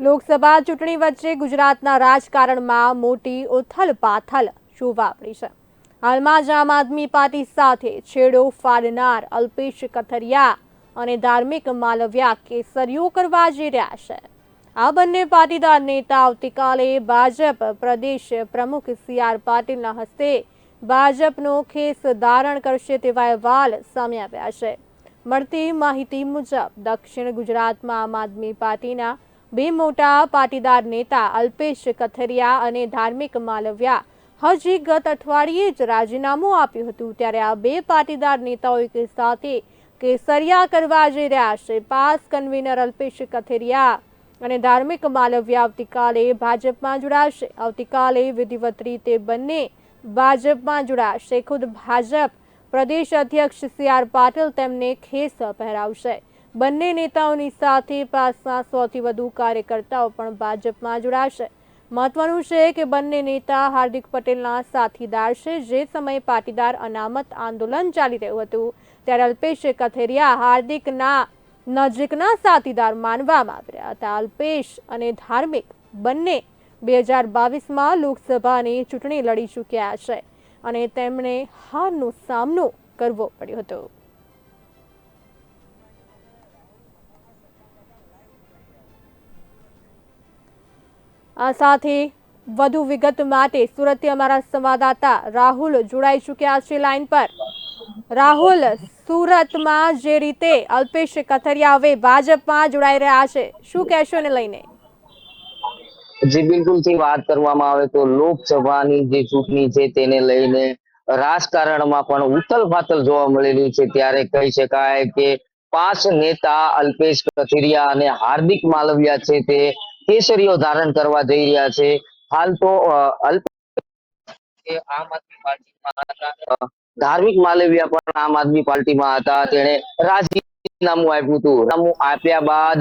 લોકસભા ચૂંટણી વચ્ચે ગુજરાતના રાજકારણમાં મોટી ઉથલ પાથલ જોવા મળી છે. હાલમાં જ આમ આદમી પાર્ટી સાથે છેડો ફાડનાર અલ્પેશ કથરિયા અને ધાર્મિક માલવ્યા કેસરીઓ કરવા જઈ રહ્યા છે. આ બંને પાટીદાર નેતા આવતીકાલે ભાજપ પ્રદેશ પ્રમુખ સી આર પાટીલના હસ્તે ભાજપનો ખેસ ધારણ કરશે તેવા અહેવાલ સામે આવ્યા છે. મળતી માહિતી મુજબ દક્ષિણ ગુજરાતમાં આમ આદમી પાર્ટીના બે મોટા પાટીદાર નેતા અલ્પેશ કથરિયા અને ધાર્મિક માલવ્યા હજી ગત અઠવાડિયે જ રાજીનામું આપ્યું હતું. ત્યારે આ બે પાટીદાર નેતાઓ એક સાથે કેસરિયા કરવા જઈ રહ્યા છે. પાસ કન્વીનર અલ્પેશ કથેરિયા અને ધાર્મિક માલવ્ય આવતીકાલે ભાજપમાં જોડાશે. આવતીકાલે વિધિવત રીતે બંને ભાજપમાં જોડાશે. ખુદ ભાજપ પ્રદેશ અધ્યક્ષ સી આર પાટીલ તેમને ખેસ પહેરાવશે. બંને નેતાઓની સાથે પાસના સૌથી વધુ કાર્યકર્તાઓ પણ ભાજપમાં જોડાશે. મહત્વનું છે કે બંને નેતા હાર્દિક પટેલના સાથીદાર છે. જે સમયે પાટીદાર અનામત આંદોલન ચાલી રહ્યું હતું, ત્યારે અલ્પેશ કથેરિયા હાર્દિકના નજીકના સાથીદાર માનવામાં આવી રહ્યા હતા. અલ્પેશ અને ધાર્મિક બંને બે હજાર બાવીસમાં લોકસભાની ચૂંટણી લડી ચૂક્યા છે અને તેમણે હારનો સામનો કરવો પડ્યો હતો. આ સાથે વધુ વિગત માટે સુરતથી અમારા સંવાદદાતા રાહુલ જોડાઈ ચૂક્યા છે લાઈન પર. રાહુલ, સુરતમાં જે રીતે અલ્પેશ કથરિયા હવે ભાજપમાં જોડાઈ રહ્યા છે, શું કહેશો ને લઈને? જી, બિલકુલથી વાત કરવામાં આવે તો લોકસભાની જે ચૂંટણી છે તેને લઈને રાજકારણમાં પણ ઉથલ પાથલ જોવા મળેલી છે. ત્યારે કહી શકાય કે પાંચ નેતા અલ્પેશ કથિરિયા અને હાર્દિક માલવિયા છે તે કેસરીઓ ધારણ કરવા જઈ રહ્યા છે. હાલ તો અલ્પ આમ આદમી પાર્ટીમાં ધાર્મિક માલવિયા પણ આમ આદમી પાર્ટીમાં હતા. તેણે રાજીનામું આપ્યું હતું. રાજીનામું આપ્યા બાદ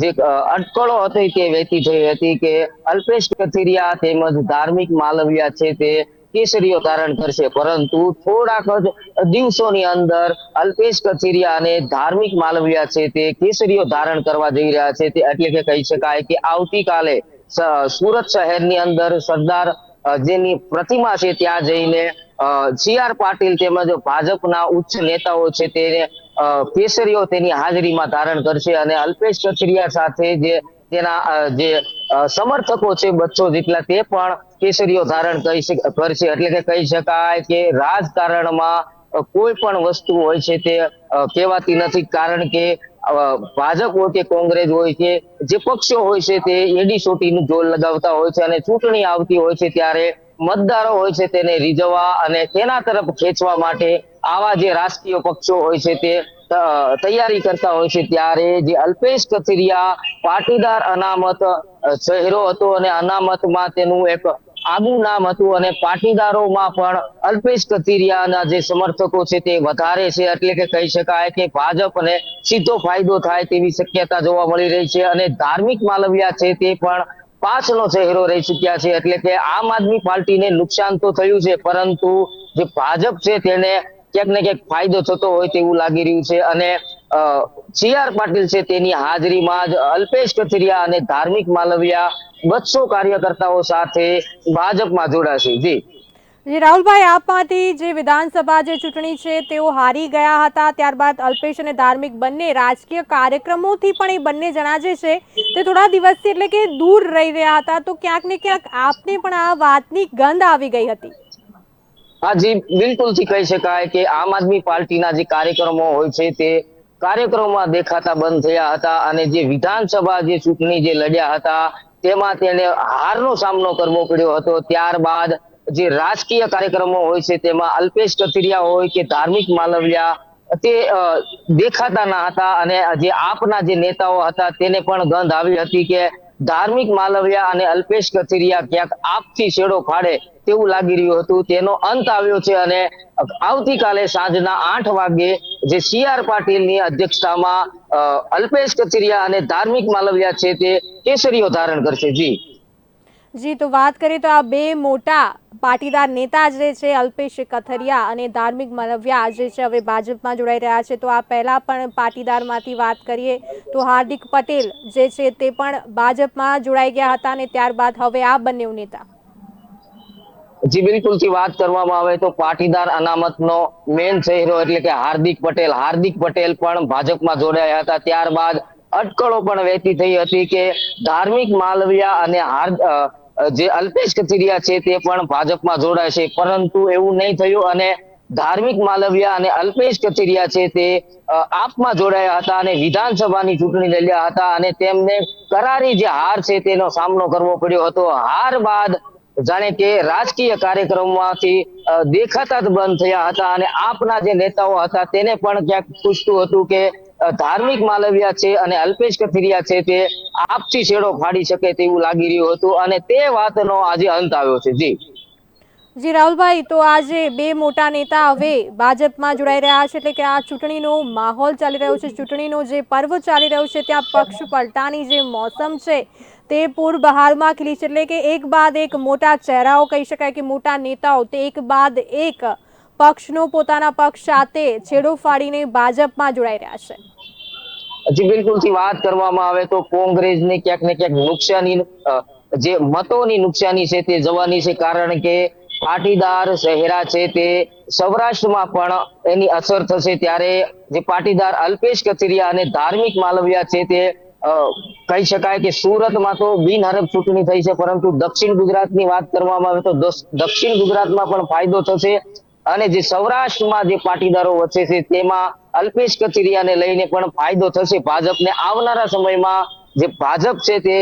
જે અટકળો હતી તે વહેતી થઈ હતી કે અલ્પેશ કથિરિયા તેમજ ધાર્મિક માલવિયા છે તે કેસરીઓ ધારણ કરશે. પરંતુ થોડાક જ દિવસોની અંદર અલ્પેશ કથિરિયા અને ધાર્મિક માલવિયા છે તે કેસરીઓ ધારણ કરવા જઈ રહ્યા છે. તે એટલે કે કહી શકાય કે આવતીકાલે સુરત શહેરની અંદર સરદાર જેની પ્રતિમા છે ત્યાં જઈને સી આર પાટીલ તેમજ ભાજપના ઉચ્ચ નેતાઓ છે તેને કેસરીઓ તેની હાજરીમાં ધારણ કરશે અને અલ્પેશ કથિરિયા સાથે જે તેના જે સમર્થકો છે બચ્ચો જેટલા તે પણ કેસરીઓ ધારણ કરી કરશે. એટલે કે કહી શકાય કે રાજકારણમાં કોઈ પણ વસ્તુ હોય છે તે કહેવાતી નથી. કારણ કે ભાજપ હોય કે કોંગ્રેસ હોય કે જે પક્ષો હોય છે તે એડી સોટીનું જોર લગાવતા હોય છે અને ચૂંટણી આવતી હોય છે ત્યારે મતદારો હોય છે તેને રીઝવવા અને તેના તરફ ખેંચવા માટે આવા જે રાજકીય પક્ષો હોય છે તે તૈયારી કરતા હોય છે ત્યારે જે અલ્પેશ કથિરિયા પાટીદાર અનામત ચહેરો હતો અને અનામતમાં તેનું એક આગવું નામ હતું અને પાટીદારોમાં પણ અલ્પેશ કથિરિયાના જે સમર્થકો છે તે વધારે છે. એટલે કે કહી શકાય કે ભાજપને સીધો ફાયદો થાય તેવી શક્યતા જોવા મળી રહી છે અને ધાર્મિક માલવિયા છે તે પણ પાછનો ચહેરો રહી ચુક્યા છે. એટલે કે આમ આદમી પાર્ટીને નુકસાન તો થયું છે, પરંતુ જે ભાજપ છે તેને ક્યાંક ને ક્યાંક ફાયદો થતો હોય તેવું લાગી રહ્યું છે. અને સી આર પાટીલ છે તેની હાજરીમાં જ અલ્પેશ કથિરિયા અને ધાર્મિક માલવિયા બસો કાર્યકર્તાઓ સાથે ભાજપમાં જોડાશે જી. જી રાહુલભાઈ આપમાંથી જે વિધાનસભા જે ચૂંટણી છે તેઓ હારી ગયા હતા. ત્યારબાદ અલ્પેશ અને ધાર્મિક બંને રાજકીય કાર્યક્રમોથી પણ એ બંને જણા જે છે. તે થોડા દિવસથી એટલે કે દૂર રહી રહ્યા હતા. તો ક્યાંક ને ક્યાંક આપને પણ આ વાતની ગંધ આવી ગઈ હતી. હા જી બિલકુલથી કહી શકાય કે આમ આદમી પાર્ટીના જે કાર્યક્રમો હોય છે તે કાર્યક્રમોમાં દેખાતા બંધ થયા હતા અને જે વિધાનસભા જે ચૂંટણી જે લડ્યા હતા, તેમાં તેને હારનો સામનો કરવો પડ્યો હતો. ત્યારબાદ જે રાજકીય કાર્યક્રમો હોય છે, તેમાં અલ્પેશ કથિરિયા હોય કે ધાર્મિક માલવિયા તે દેખાતા ના હતા અને જે આપના જે નેતાઓ હતા, તેને પણ ગંધ આવી હતી કે ધાર્મિક માલવિયા અને અલ્પેશ કથિરિયા ક્યાંક આપથી છેડો ફાડે તેવું લાગી રહ્યું હતું. તેનો અંત આવ્યો છે અને આવતીકાલે સાંજના આઠ વાગે જે સી આર પાટીલની અધ્યક્ષતામાં અલ્પેશ કથિરિયા અને ધાર્મિક માલવિયા છે તે કેસરીઓ ધારણ કરશે. જી. જી, તો વાત કરીએ તો આ બે મોટા પાટીદાર નેતા જે છે અલ્પેશ કથરિયા અને ધાર્મિક મલવ્યા જે છે. હવે ભાજપમાં જોડાઈ રહ્યા છે. તો આ પહેલાં પણ પાટીદારમાંથી વાત કરીએ તો હાર્દિક પટેલ જે છે તે પણ ભાજપમાં જોડાઈ ગયા હતા અને ત્યારબાદ હવે આ બંને નેતા. જી, બિલકુલથી વાત કરવામાં આવે તો પાટીદાર અનામતનો મેન ચહેરો એટલે કે હાર્દિક પટેલ. હાર્દિક પટેલ પણ ભાજપમાં જોડાયા હતા. ત્યારબાદ અટકળો પણ વહેતી થઈ હતી કે ધાર્મિક માલવિયા અને જે અલ્પેશ કથિરિયા છે તે પણ ભાજપમાં જોડાશે પરંતુ એવું નહીં થયું અને ધાર્મિક માલવિયા અને અલ્પેશ કથિરિયા છે તે આપમાં જોડાયા હતા અને વિધાનસભાની ચૂંટણી લડ્યા હતા અને તેમને કરારી જે હાર છે તેનો સામનો કરવો પડ્યો હતો. હાર બાદ જાણે કે રાજકીય કાર્યક્રમમાંથી દેખાતા જ બંધ થયા હતા અને આપના જે નેતાઓ હતા તેને પણ ક્યાંક પૂછતું હતું કે ધાર્મિક માલવિયા છે અને અલ્પેશ કથિરિયા છે તે આપથી છેડો ફાડી શકે તેવું લાગી રહ્યું હતું અને તે વાતનો આજે અંત આવ્યો છે. જી. જી, રાહુલભાઈ, તો આજે બે મોટા નેતા હવે ભાજપમાં જોડાઈ રહ્યા છે એટલે કે આ ચૂંટણીનો માહોલ ચાલી રહ્યો છે. ચૂંટણીનો જે પર્વ ચાલી રહ્યો છે ત્યાં પક્ષ પલટાની જે મોસમ છે તે પૂર બહારમાં ખીલી છે. એટલે કે એક બાદ એક મોટા ચહેરાઓ કહી શકાય કે મોટા નેતાઓ તે એક બાદ એક પક્ષનો પોતાના પક્ષ સાથે છેડો ફાડીને ભાજપમાં જોડાઈ રહ્યા છે. હજી બિલકુલથી વાત કરવામાં આવે તો કોંગ્રેસને ક્યાંક ને ક્યાંક નુકસાની જે મતોની નુકસાની છે તે જવાની છે, કારણ કે પાટીદાર શહેરા છે તે સૌરાષ્ટ્રમાં પણ એની અસર થશે ત્યારે જે પાટીદાર અલ્પેશ કથિરિયા અને ધાર્મિક માલવિયા છે તે કહી શકાય કે સુરતમાં તો બિનહરફ ચૂંટણી થઈ છે, પરંતુ દક્ષિણ ગુજરાતની વાત કરવામાં આવે તો દક્ષિણ ગુજરાતમાં પણ ફાયદો થશે. અને જે સૌરાષ્ટ્રમાં જે પાટીદારો વચ્ચે છે, તેમાં અલ્પેશ કથિરિયાને લઈને પણ ફાયદો થશે. ભાજપને આવનારા સમયમાં જે ભાજપ છે તે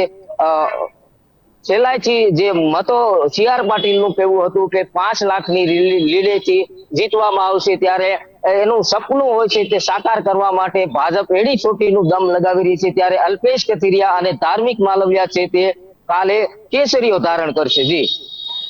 છેલ્લાથી જે મતો સી આર પાટીલનું કહેવું હતું કે પાંચ લાખની લીડેથી જીતવામાં આવશે ત્યારે એનું સપનું હોય છે તે સાકાર કરવા માટે ભાજપ એડી ચોટીનું દમ લગાવી રહી છે. ત્યારે અલ્પેશ કથિરિયા અને ધાર્મિક માલવિયા છે તે કાલે કેસરીઓ ધારણ કરશે. જી.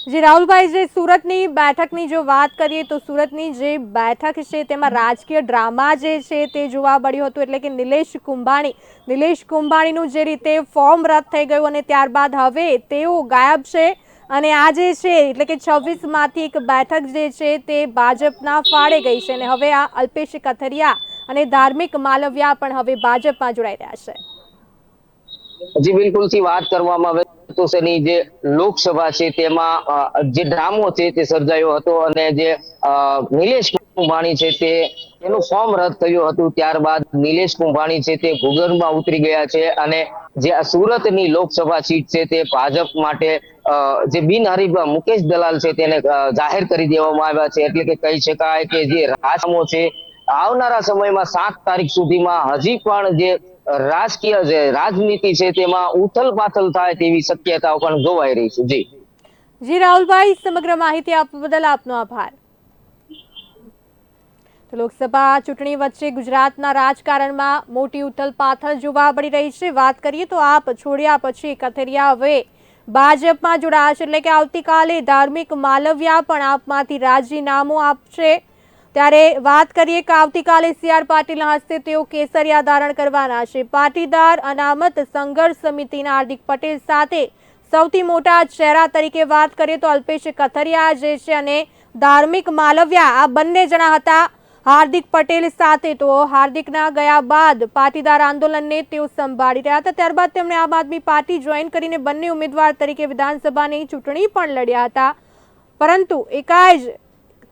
જી, રાહુલભાઈ, જે સુરતની બેઠકની જો વાત કરીએ તો સુરતની જે બેઠક છે, તેમાં રાજકીય ડ્રામા જે છે, તે જોવા મળ્યું હતું. એટલે કે નિલેશ કુંભાણી, નિલેશ કુંભાણીનું જે રીતે ફોર્મ રદ થઈ ગયું અને ત્યારબાદ હવે તેઓ ગાયબ છે. અને આ જે છે, એટલે કે છવ્વીસમાંથી એક બેઠક જે છે, તે ભાજપના ફાળે ગઈ છે. અને હવે આ અલ્પેશ કથરિયા અને ધાર્મિક માલવ્યા પણ હવે ભાજપમાં જોડાઈ રહ્યા છે. જી બિલકુલથી વાત કરવામાં આવે તો તેની જે લોકસભા છે તેમાં જે ડ્રામો છે તે સર્જાયો હતો અને જે નિલેશ કુંભાણી છે તે તેનું ફોર્મ રદ થયું હતું. ત્યારબાદ નિલેશ કુંભાણી છે તે ભૂગર્ભમાં ઉતરી ગયા છે અને જે આ સુરતની લોકસભા સીટ છે તે ભાજપ માટે જે બિનહરીફ મુકેશ દલાલ છે તેને જાહેર કરી દેવામાં આવ્યા છે. એટલે કે કહી શકાય કે જે રાજામો છે, આવનારા સમયમાં સાત તારીખ સુધીમાં હજી પણ જે રાજકીય જે રાજનીતિ છે તેમાં ઉથલ પાથલ થાય તેવી શક્યતાઓ પણ જોવાઈ રહી છે. જી. જી રાહુલભાઈ, સમગ્ર માહિતી આપવા બદલ આપનો આભાર. લોકસભા ચૂંટણી વચ્ચે ગુજરાતના રાજકારણમાં મોટી ઉથલપાથલ જોવા મળી રહી છે. વાત કરીએ તો આપ છોડ્યા પછી કથેરિયા હવે ભાજપમાં જોડાશે એટલે કે આવતીકાલે ધાર્મિક માલવ્યા પણ આપમાંથી રાજીનામું આપશે. ત્યારે વાત કરીએ કે આવતીકાલે સીઆર પાટીલના હસ્તે તેઓ કેસરિયા ધારણ કરવાના છે. પાટીદાર અનામત સંઘર્ષ સમિતિના હાર્દિક પટેલ સાથે સૌથી મોટા ચહેરા તરીકે વાત કરીએ તો અલ્પેશ કથરિયા જે છે અને ધાર્મિક માલવિયા, આ બંને જણા હતા. હાર્દિક પટેલ સાથે તો હાર્દિકના ગયા બાદ પાટીદાર આંદોલનને તેઓ સંભાળી રહ્યા હતા. ત્યારબાદ તેમણે આમ આદમી પાર્ટી જોઈન કરીને બંને ઉમેદવાર તરીકે વિધાનસભાની ચૂંટણી પણ લડ્યા હતા. પરંતુ એકાએ જ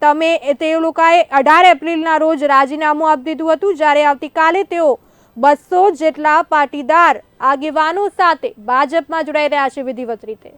તમે તે લોકોએ અઢાર એપ્રિલના રોજ રાજીનામું આપી દીધું હતું. જ્યારે આવતીકાલે તેઓ બસો જેટલા પાટીદાર આગેવાનો સાથે ભાજપમાં જોડાઈ રહ્યા છે વિધિવત રીતે.